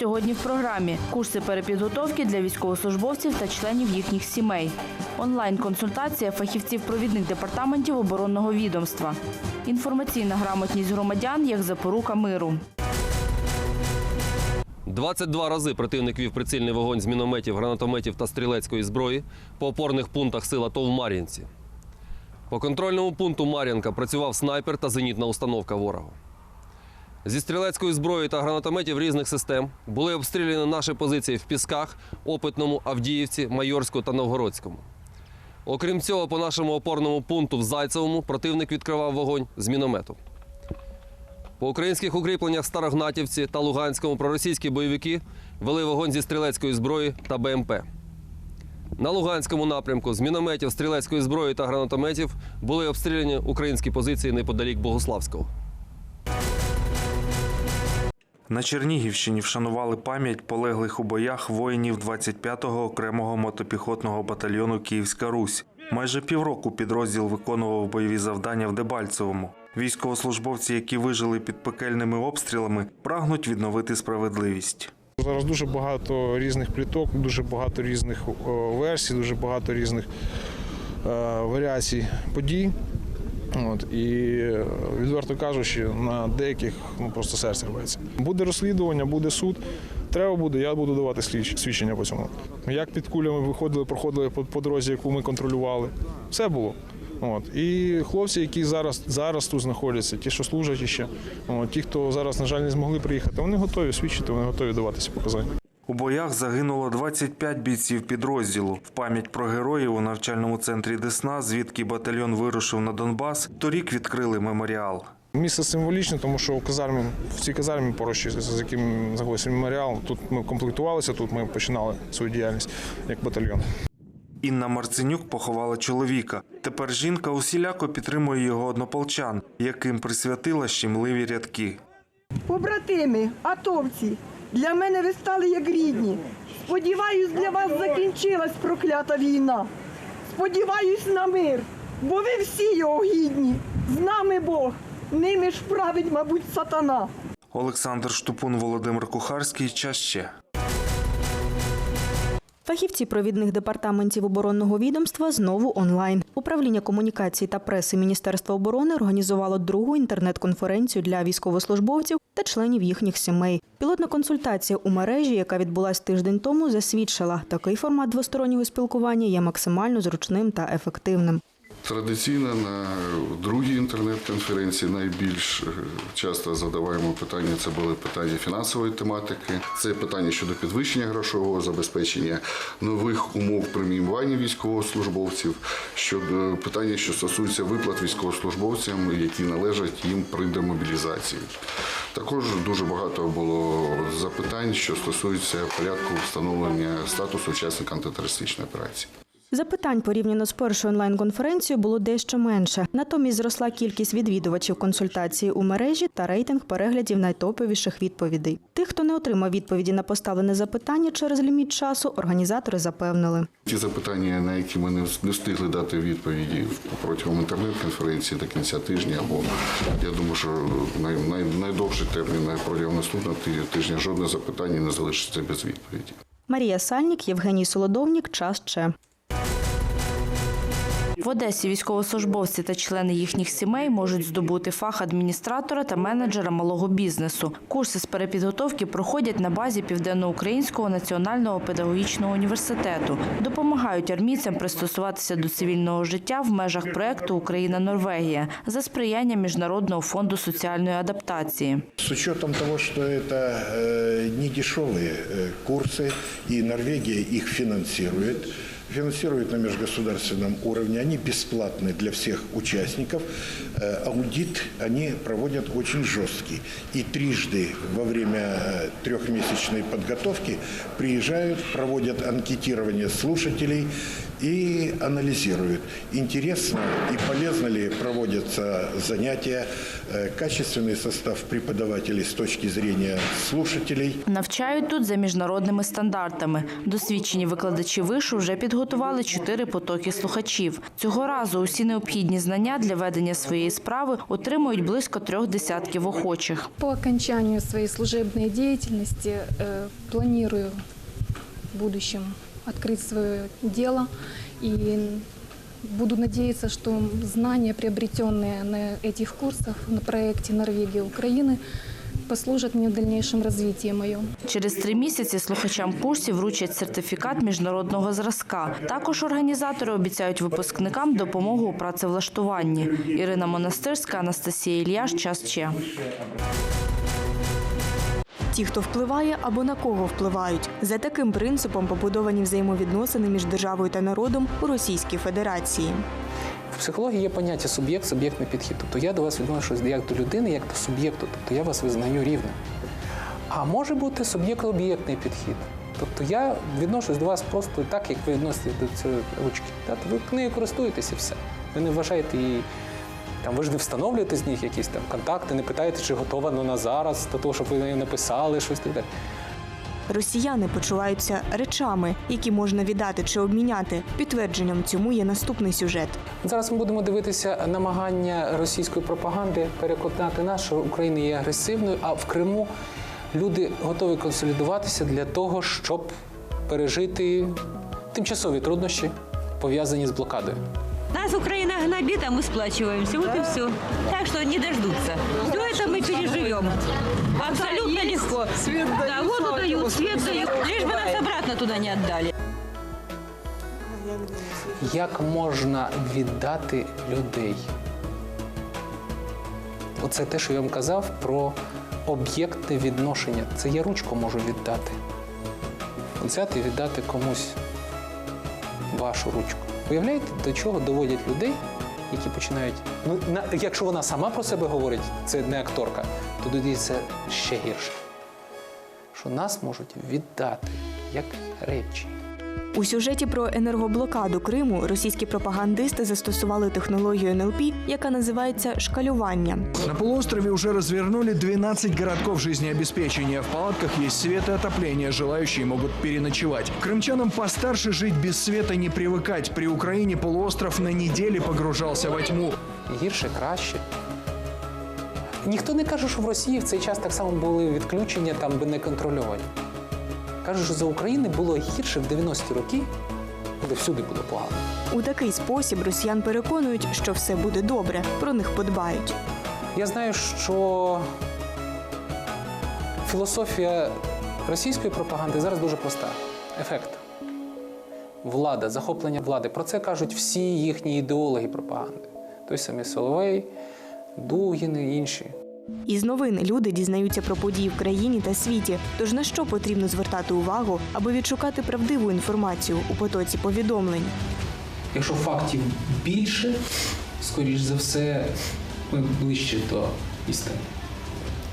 Сьогодні в програмі курси перепідготовки для військовослужбовців та членів їхніх сімей. Онлайн-консультація фахівців провідних департаментів оборонного відомства. Інформаційна грамотність громадян як запорука миру. 22 рази противник вів прицільний вогонь з мінометів, гранатометів та стрілецької зброї по опорних пунктах сил АТО в Мар'їнці. По контрольному пункту Мар'їнка працював снайпер та зенітна установка ворогу. Зі стрілецької зброї та гранатометів різних систем були обстріляні наші позиції в Пісках, Опитному, Авдіївці, Майорську та Новгородському. Окрім цього, по нашому опорному пункту в Зайцевому противник відкривав вогонь з міномету. По українських укріпленнях в Старогнатівці та Луганському проросійські бойовики вели вогонь зі стрілецької зброї та БМП. На Луганському напрямку з мінометів, стрілецької зброї та гранатометів були обстріляні українські позиції неподалік Богославського. На Чернігівщині вшанували пам'ять полеглих у боях воїнів 25-го окремого мотопіхотного батальйону Київська Русь. Майже півроку підрозділ виконував бойові завдання в Дебальцевому. Військовослужбовці, які вижили під пекельними обстрілами, прагнуть відновити справедливість. Зараз дуже багато різних пліток, дуже багато різних версій, дуже багато різних е, варіацій подій. От, і е, відверто кажучи, на деяких ну, просто серце рветься. Буде розслідування, буде суд. Треба буде, я буду давати свідчення по цьому. Як під кулями виходили, проходили по, по дорозі, яку ми контролювали. Все було. От. І хлопці, які зараз, зараз тут знаходяться, ті, що служать іще, ті, хто зараз, на жаль, не змогли приїхати, вони готові свідчити, вони готові даватися показання. У боях загинуло 25 бійців підрозділу. В пам'ять про героїв у навчальному центрі Десна, звідки батальйон вирушив на Донбас, торік відкрили меморіал. Місце символічне, тому що у казармі, в цій казармі поруч, з яким знаходиться меморіал, тут ми комплектувалися, тут ми починали свою діяльність як батальйон. Інна Марценюк поховала чоловіка. Тепер жінка усіляко підтримує його однополчан, яким присвятила щемливі рядки. Побратими, атовці, для мене ви стали як рідні. Сподіваюсь, для вас закінчилась проклята війна. Сподіваюсь на мир, бо ви всі його гідні. З нами Бог, ними ж править, мабуть, сатана. Олександр Штупун, Володимир Кухарський. Час ще. Фахівці провідних департаментів оборонного відомства знову онлайн. Управління комунікації та преси Міністерства оборони організувало другу інтернет-конференцію для військовослужбовців та членів їхніх сімей. Пілотна консультація у мережі, яка відбулась тиждень тому, засвідчила, такий формат двостороннього спілкування є максимально зручним та ефективним. Традиційно на другій інтернет-конференції найбільш е, часто задаваємо питання. Це були питання фінансової тематики, це питання щодо підвищення грошового забезпечення, нових умов преміювання військовослужбовців, щодо питання, що стосуються виплат військовослужбовцям, які належать їм при демобілізації. Також дуже багато було запитань, що стосуються порядку встановлення статусу учасника антитерористичної операції. Запитань порівняно з першою онлайн-конференцією було дещо менше. Натомість зросла кількість відвідувачів консультації у мережі та рейтинг переглядів найтоповіших відповідей. Тих, хто не отримав відповіді на поставлене запитання через ліміт часу, організатори запевнили. Ті запитання, на які ми не встигли дати відповіді протягом інтернет-конференції до кінця тижня, або я думаю, що най, най, найдовший термін протягом наступного ти- тижня жодне запитання не залишиться без відповіді. Марія Сальнік, Євгеній Солодовнік, час ще. В Одесі військовослужбовці та члени їхніх сімей можуть здобути фах адміністратора та менеджера малого бізнесу. Курси з перепідготовки проходять на базі Південноукраїнського національного педагогічного університету. Допомагають армійцям пристосуватися до цивільного життя в межах проекту Україна-Норвегія за сприяння Міжнародного фонду соціальної адаптації. С учетом того, что это э, не дешевые э, курсы, и Норвегия их Финансирует на межгосударственном уровне, они бесплатны для всех участников. Э, Аудит они проводят очень жесткий. И трижды во время э, трехмесячной подготовки приезжают, проводят анкетирование слушателей и анализирует, интересно и полезно ли проводятся занятия, э, качественный состав преподавателей с точки зрения слушателей. Навчають тут за міжнародними стандартами. Досвідчені викладачі вишу вже підготували чотири потоки слухачів. Цього разу усі необхідні знання для ведення своєї справи отримують близько трьох десятків охочих. По окончанию своей служебной деятельности э, планирую в будущем открыть свое дело и буду надеяться, что знания, приобретенные на этих курсах на проекте Норвегия Украины, послужат мне в дальнейшем развитии моем. Через три місяці слухачам курсів вручать сертифікат міжнародного зразка. Також організатори обіцяють випускникам допомогу у працевлаштуванні. Ірина Монастирська, Анастасія Ільяш. Час Че. Ті, хто впливає або на кого впливають. За таким принципом побудовані взаємовідносини між державою та народом у Російській Федерації. В психології є поняття суб'єкт, суб'єктний підхід. Тобто я до вас відношусь як до людини, як до суб'єкту, тобто я вас визнаю рівним. А може бути суб'єкт-об'єктний підхід. Тобто я відношусь до вас просто так, як ви відноситесь до цієї ручки. Ви нею користуєтеся все. Ви не вважаєте її. Там ви ж не встановлюєте з них якісь там контакти, не питаєте, чи готова вона зараз, до того, щоб ви нею написали щось так далі. Росіяни почуваються речами, які можна віддати чи обміняти. Підтвердженням цьому є наступний сюжет. Зараз ми будемо дивитися намагання російської пропаганди переконати нас, що Україна є агресивною, а в Криму люди готові консолідуватися для того, щоб пережити тимчасові труднощі, пов'язані з блокадою. Нас Украина гнобит, а мы сплачиваемся. Вот и все. Так что не дождутся. Все это мы переживем. Абсолютно легко. да, воду дают, свет дают. Лишь бы нас обратно туда не отдали. Як можна віддати людей? Оце те, що я вам казав про об'єктне відношення. Це я ручку можу віддати. Взяти і віддати комусь вашу ручку. Уявляєте, до чого доводять людей, які починають. Ну, на, якщо вона сама про себе говорить, це не акторка, то тоді ще гірше. Що нас можуть віддати як речі. У сюжеті про енергоблокаду Криму російські пропагандисти застосували технологію НЛП, яка називається шкалювання. На полуострове уже развернули 12 городков жизнеобеспечения. В палатках есть свет и отопление, желающие могут переночевать. Крымчанам постарше жить без света не привыкать. При Украине полуостров на неделе погружался во тьму. гірше, краще. Ніхто не каже, що в Росії в цей час так само були відключення там би не контрольовані. Кажуть, що за України було гірше в 90-ті роки, коли всюди було погано. У такий спосіб росіян переконують, що все буде добре, про них подбають. Я знаю, що філософія російської пропаганди зараз дуже проста. Ефект. Влада, захоплення влади. Про це кажуть всі їхні ідеологи пропаганди. Той самий Соловей, Дугін і інші. Із новин люди дізнаються про події в країні та світі. Тож на що потрібно звертати увагу, аби відшукати правдиву інформацію у потоці повідомлень? Якщо фактів більше, скоріш за все, ми ближче до істини.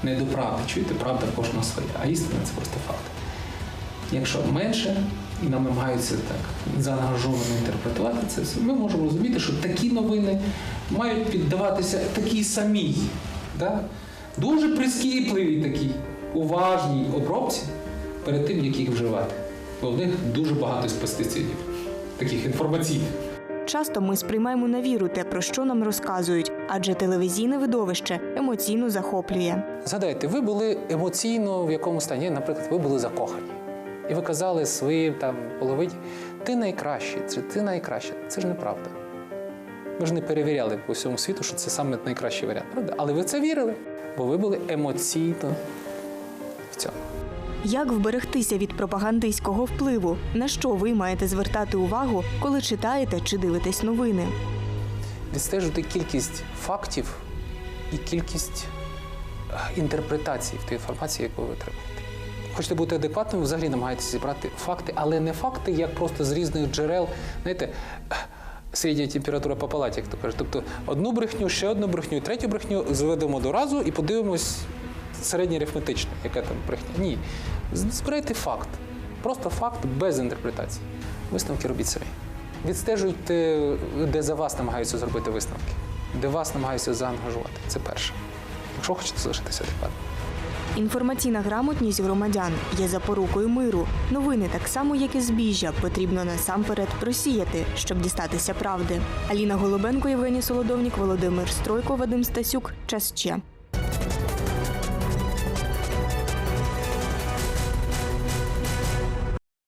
Не до правди. Чуєте, правда кожна своя, а істина це просто факт. Якщо менше, і нам намагаються так заангажовано інтерпретувати це, ми можемо розуміти, що такі новини мають піддаватися такій самій, да? дуже прискіпливій такій, уважній обробці перед тим, як їх вживати. Бо в них дуже багато з пестицидів, таких інформаційних. Часто ми сприймаємо на віру те, про що нам розказують, адже телевізійне видовище емоційно захоплює. Згадайте, ви були емоційно в якому стані, наприклад, ви були закохані. І ви казали своїй там половині, ти найкращий, це ти найкраща. Це ж неправда. Ми ж не перевіряли по всьому світу, що це саме найкращий варіант, правда? Але ви це вірили, бо ви були емоційно в цьому. Як вберегтися від пропагандистського впливу? На що ви маєте звертати увагу, коли читаєте чи дивитесь новини? Відстежувати кількість фактів і кількість е, інтерпретацій в тій інформації, яку ви отримуєте. Хочете бути адекватним, взагалі намагаєтеся зібрати факти, але не факти, як просто з різних джерел. Знаєте, е, середня температура по палаті, як то кажуть. Тобто одну брехню, ще одну брехню, третю брехню зведемо до разу і подивимось середнє арифметичне, яка там брехня. Ні. Збирайте факт. Просто факт без інтерпретації. Висновки робіть самі. Відстежуйте, де за вас намагаються зробити висновки, де вас намагаються заангажувати. Це перше. Якщо хочете залишитися адекватним. Інформаційна грамотність громадян є запорукою миру. Новини, так само як і збіжжя, потрібно насамперед просіяти, щоб дістатися правди. Аліна Голубенко, Євгеній Солодовнік, Володимир Стройко, Вадим Стасюк. Час ще.